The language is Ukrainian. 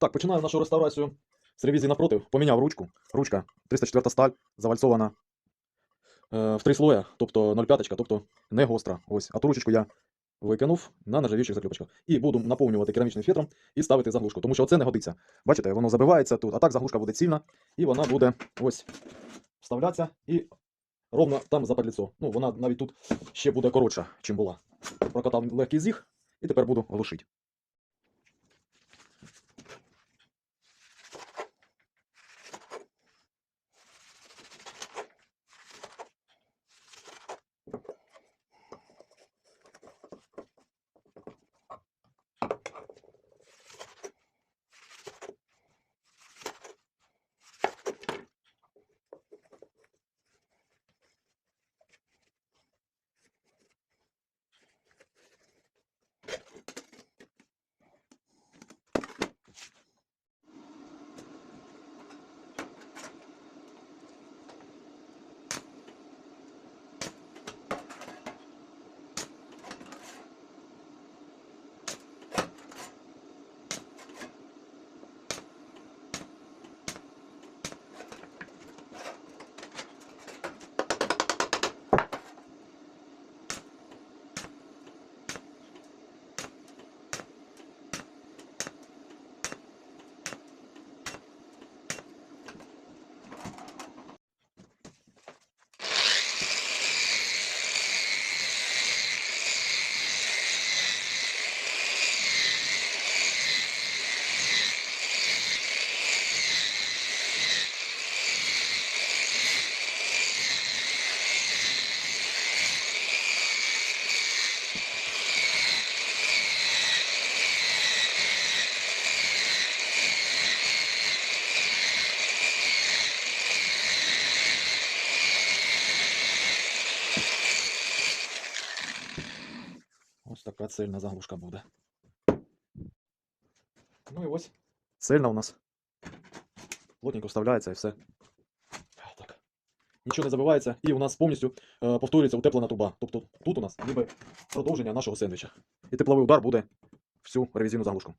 Так, починаю нашу реставрацію з ревізії напротив. Поміняв ручку. Ручка 304 сталь, завальцована е, в три слоя, тобто 0,5, тобто не гостра. Ось. А ту ручечку я викинув на нержавіючих закльопочках. І буду наповнювати керамічним фітром і ставити заглушку, тому що оце не годиться. Бачите, воно забивається тут, а так заглушка буде цільна, і вона буде ось вставлятися і ровно там за подліцо. Ну, вона навіть тут ще буде коротша, чим була. Прокатав легкий зіг, і тепер буду глушити. Ось така цельна заглушка буде. Ну і ось. Цельна у нас. Плотненько вставляється і все. Так. Нічого не забивається, і у нас повністю е, повторюється утеплена труба. Тобто тут у нас ніби продовження нашого сендвіча. І тепловий удар буде всю ревізійну заглушку.